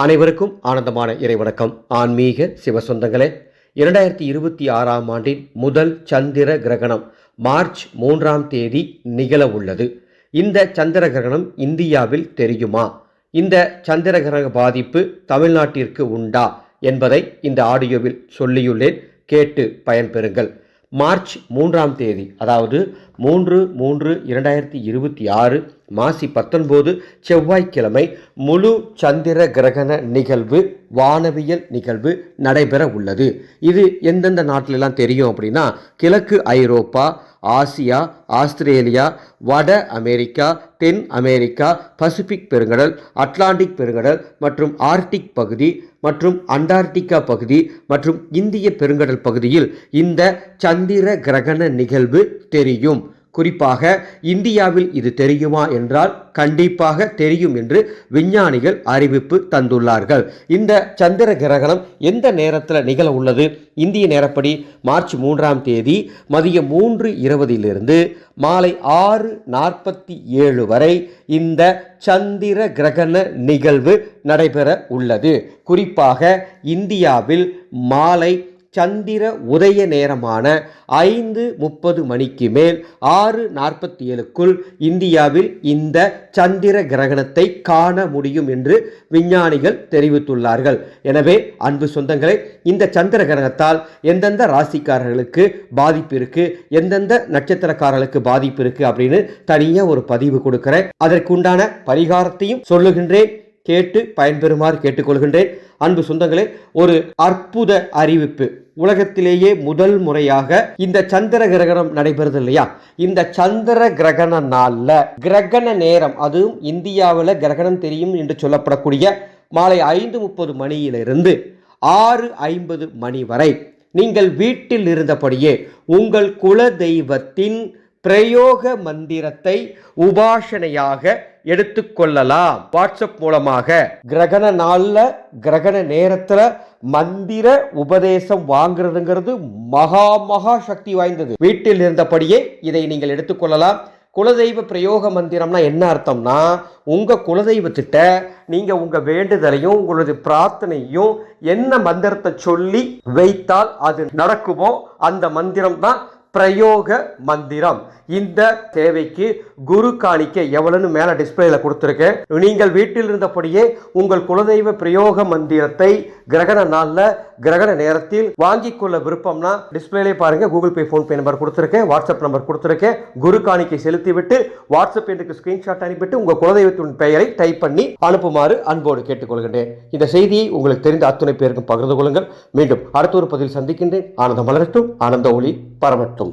அனைவருக்கும் ஆனந்தமான இறைவணக்கம். ஆன்மீக சிவசொந்தங்களே இரண்டாயிரத்தி இருபத்தி ஆறாம் ஆண்டின் முதல் சந்திர கிரகணம் மார்ச் மூன்றாம் தேதி நிகழ உள்ளது. இந்த சந்திர கிரகணம் இந்தியாவில் தெரியுமா? இந்த சந்திர கிரக பாதிப்பு தமிழ்நாட்டிற்கு உண்டா என்பதை இந்த ஆடியோவில் சொல்லியுள்ளேன். கேட்டு பயன்பெறுங்கள். மார்ச் மூன்றாம் தேதி அதாவது மூன்று மூன்று இரண்டாயிரத்தி இருபத்தி ஆறு மாசி பத்தொன்பது செவ்வாய்க்கிழமை முழு சந்திர கிரகண நிகழ்வு வானவியல் நிகழ்வு நடைபெற உள்ளது. இது எந்தெந்த நாட்டிலெல்லாம் தெரியும் அப்படின்னா கிழக்கு ஐரோப்பா ஆசியா ஆஸ்திரேலியா வட அமெரிக்கா தென் அமெரிக்கா பசிபிக் பெருங்கடல் அட்லாண்டிக் பெருங்கடல் மற்றும் ஆர்டிக் பகுதி மற்றும் அண்டார்டிகா பகுதி மற்றும் இந்திய பெருங்கடல் பகுதியில் இந்த சந்திர கிரகண நிகழ்வு தெரியும். குறிப்பாக இந்தியாவில் இது தெரியுமா என்றால் கண்டிப்பாக தெரியும் என்று விஞ்ஞானிகள் அறிவிப்பு தந்துள்ளார்கள். இந்த சந்திர கிரகணம் எந்த நேரத்தில் நிகழ உள்ளது? இந்திய நேரப்படி மார்ச் மூன்றாம் தேதி மதியம் மூன்று இருபதிலிருந்து மாலை ஆறு நாற்பத்தி ஏழு வரை இந்த சந்திர கிரகண நிகழ்வு நடைபெற உள்ளது. குறிப்பாக இந்தியாவில் மாலை சந்திர உதய நேரமான ஐந்து முப்பது மணிக்கு மேல் ஆறு நாற்பத்தி ஏழுக்குள் இந்தியாவில் இந்த சந்திர கிரகணத்தை காண முடியும் என்று விஞ்ஞானிகள் தெரிவித்துள்ளார்கள். எனவே அன்பு சொந்தங்களே இந்த சந்திர கிரகணத்தால் எந்தெந்த ராசிக்காரர்களுக்கு பாதிப்பு இருக்கு எந்தெந்த நட்சத்திரக்காரர்களுக்கு பாதிப்பு இருக்கு அப்படின்னு தனியாக ஒரு பதிவு கொடுக்கிறேன். அதற்குண்டான பரிகாரத்தையும் சொல்லுகின்றேன். கேட்டு பயன்பெறுமாறு கேட்டுக்கொள்கின்றேன். அன்பு சொந்தங்களே ஒரு அற்புத அறிவிப்பு. உலகத்திலேயே முதல் முறையாக இந்த சந்திர கிரகணம் நடைபெறுது இல்லையா? இந்த சந்திர கிரகண நாளில் கிரகண நேரம் அதுவும் இந்தியாவில் கிரகணம் தெரியும் என்று சொல்லப்படக்கூடிய மாலை ஐந்து முப்பது மணியிலிருந்து ஆறு ஐம்பது மணி வரை நீங்கள் வீட்டில் இருந்தபடியே உங்கள் குல தெய்வத்தின் பிரயோக மந்திரத்தை உபாசனையாக எடுத்துக்கொள்ளலாம் வாட்ஸ்அப் மூலமாக கிரகண நாளில் கிரகண நேரத்தில் மந்திர உபதேசம் வாங்குறதுங்கிறது மகா மகா சக்தி வாய்ந்தது. வீட்டில் இருந்தபடியே இதை நீங்கள் எடுத்துக்கொள்ளலாம் குலதெய்வ பிரயோக மந்திரம்னா என்ன அர்த்தம்னா உங்கள் குலதெய்வத்திட்ட நீங்கள் உங்கள் வேண்டுதலையும் உங்களது பிரார்த்தனையும் என்ன மந்திரத்தை சொல்லி வைத்தால் அது நடக்குமோ அந்த மந்திரம் தான் பிரயோக மந்திரம். இந்த தேவைக்கு குரு காணிக்கை எவ்வளோன்னு மேலே டிஸ்பிளேல கொடுத்துருக்கேன். நீங்கள் வீட்டில் இருந்தபடியே உங்கள் குலதெய்வ பிரயோக மந்திரத்தை கிரகண நாளில் கிரகண நேரத்தில் வாங்கிக் கொள்ள விருப்பம்னா டிஸ்பிளேலே பாருங்க கூகுள் பே ஃபோன்பே நம்பர் கொடுத்துருக்கேன் வாட்ஸ்அப் நம்பர் கொடுத்துருக்கேன். குரு காணிக்கை செலுத்திவிட்டு வாட்ஸ்அப் எனக்கு ஸ்கிரீன்ஷாட் அனுப்பிட்டு உங்கள் குலதெய்வத்தின் பெயரை டைப் பண்ணி அனுப்புமாறு அன்போடு கேட்டுக்கொள்கின்றேன். இந்த செய்தியை உங்களுக்கு தெரிந்த அத்துணை பேருக்கும் பகிர்ந்து கொள்ளுங்கள். மீண்டும் அடுத்த ஒரு பதில் சந்திக்கின்றேன். ஆனந்த மலரட்டும். ஆனந்த ஒளி பரவட்டும்.